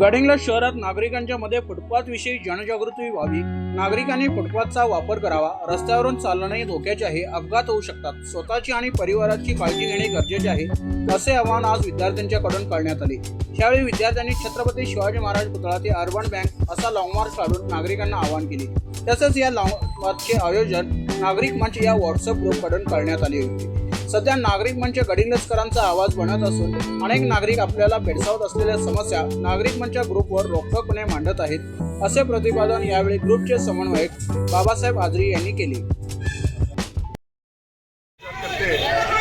गडिंग्लज शहरात नागरिकांच्या मध्ये फुटपाथविषयी जनजागृती व्हावी. नागरिकांनी फुटपाथचा वापर करावा. रस्त्यावरून चालणे धोक्याचे आहे. अपघात होऊ शकतात. स्वतःची आणि परिवाराची काळजी घेणे गरजेचे आहे असे आवाहन आज विद्यार्थ्यांच्याकडून करण्यात आले. यावेळी विद्यार्थ्यांनी छत्रपती शिवाजी महाराज पुतळा ते अर्बन बँक असा लॉंग मार्च काढून नागरिकांना आवाहन केले. तसेच या लॉंग मार्चचे आयोजन नागरिक मंच या व्हॉट्सअप ग्रुपकडून करण्यात आले होते. सध्या नागरिक म्हणजे मंच गडिंग्लजकरांचा आवाज बनत असून अनेक नागरिक आपल्याला भेडसावत असलेल्या समस्या नागरिक मंच ग्रुपवर रोखठोकपणे मांडत आहेत असे प्रतिपादन यावेळी ग्रुपचे समन्वयक बाबासाहेब आजरी यांनी केले.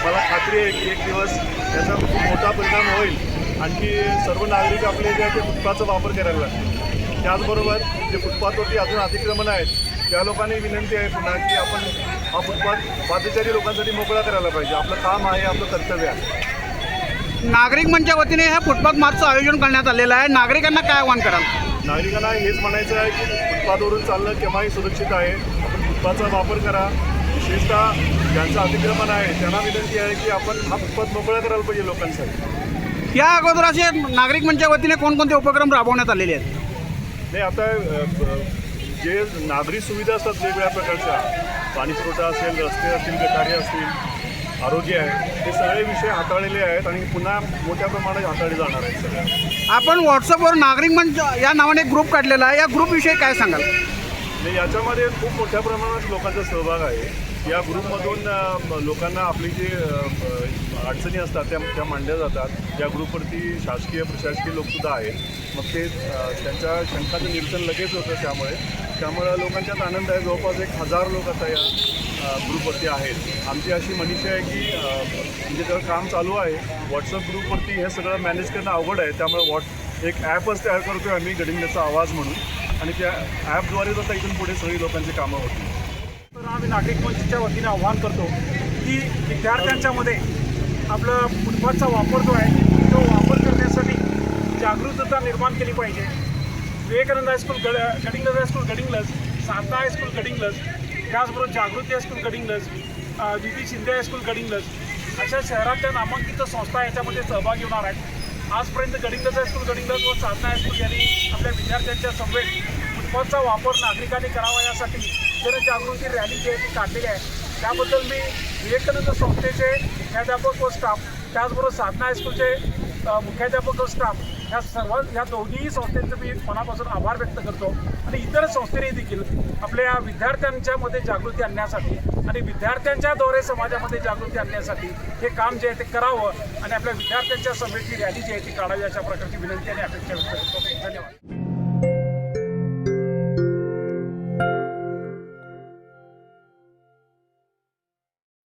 मला खात्री आहे की एक दिवस त्याचा खूप मोठा परिणाम होईल. आणखी सर्व नागरिक आपले जे आहे ते फुटपाथचा वापर करायला लागतील. त्याचबरोबर जे फुटपाथवरती अजून अतिक्रमण आहेत त्या लोकांनी विनंती आहे पुन्हा की आपण हा फुटपाथ पादचारी लोकांसाठी मोकळा करायला पाहिजे. आपलं काम आहे आपलं कर्तव्य आहे. नागरिक मंचच्या वतीने हे फुटपाथ मार्चचं आयोजन करण्यात आलेलं आहे. नागरिकांना काय आवाहन कराल? नागरिकांना हेच म्हणायचं आहे की फुटपाथवरून चालणं केव्हाही सुरक्षित आहे. आपण फुटपाथचा वापर करा. विशेषतः ज्यांचं अतिक्रमण आहे त्यांना विनंती आहे की आपण हा फुटपाथ मोकळा करायला पाहिजे लोकांसाठी. या अगोदर असे नागरिक मंचच्या वतीने कोणकोणते उपक्रम राबवण्यात आलेले आहेत? नाही आता जे नागरी सुविधा असतात वेगवेगळ्या प्रकारच्या पाणी पुरवठा असेल रस्ते असतील गटारी असतील आरोग्य आहे हे सगळे विषय हाताळलेले आहेत आणि पुन्हा मोठ्या प्रमाणात हाताळले जाणार आहेत सगळ्या. आपण व्हॉट्सअपवर नागरिक मंच या नावाने एक ग्रुप काढलेला आहे. या ग्रुपविषयी काय सांगाल? म्हणजे याच्यामध्ये खूप मोठ्या प्रमाणात लोकांचा सहभाग आहे. या ग्रुपमधून लोकांना आपली जे अडचणी असतात त्या त्या मांडल्या जातात. या ग्रुपवरती शासकीय प्रशासकीय लोकसुद्धा आहेत. मग ते त्यांच्या शंकाचं निरसन लगेच होतं त्यामुळे. त्यामुळे लोकांच्यात आनंद आहे. जवळपास एक हजार लोक आता या ग्रुपवरती आहेत. आमची अशी मनीषा आहे की म्हणजे जर काम चालू आहे व्हॉट्सअप ग्रुपवरती हे सगळं मॅनेज करणं अवघड आहे. त्यामुळे व्हॉट एक ॲपच तयार करतो आम्ही गडिंगचा आवाज म्हणून. आणि त्या ॲपद्वारेच आता इथून पुढे सगळी लोकांची कामं होती तर आम्ही नागरिक मंचच्या वतीने आव्हान करतो की विद्यार्थ्यांच्यामध्ये आपला आपलं फुटपाथचा वापर जो आहे तो वापर करण्यासाठी जागरूकता निर्माण केली पाहिजे. विवेकानंद हायस्कूल गड गडिंग्लज हायस्कूल गडिंग्लज सांता हायस्कूल गडिंग्लज त्याचबरोबर जागृती हायस्कूल गडिंग्लज वि पी शिंदे हायस्कूल गडिंग्लज अशा शहरातल्या नामांकित संस्था याच्यामध्ये सहभागी होणार आहेत. आजपर्यंत गडिंग्लज हायस्कूल गडिंग्लज व साधना हायस्कूल यांनी आपल्या विद्यार्थ्यांच्या समवेत फुटबॉलचा वापर नागरिकांनी करावा यासाठी जनजागृती रॅली जी आहे ती काढलेली आहे. त्याबद्दल मी विवेकानंद संस्थेचे मुख्याध्यापक व स्टाफ त्याचबरोबर साधना हायस्कूलचे मुख्याध्यापक व स्टाफ ह्या सर्व ह्या दोन्ही संस्थेंचे मी मनापासून आभार व्यक्त करतो. आणि इतर संस्थेने देखील आपल्या विद्यार्थ्यांच्यामध्ये जागृती आणण्यासाठी आणि विद्यार्थ्यांच्याद्वारे समाजामध्ये जागृती आणण्यासाठी हे काम जे आहे ते करावं आणि आपल्या विद्यार्थ्यांच्या सभेची रॅली जी आहे ती काढावी अशा प्रकारची विनंती आणि अपेक्षा व्यक्त करतो.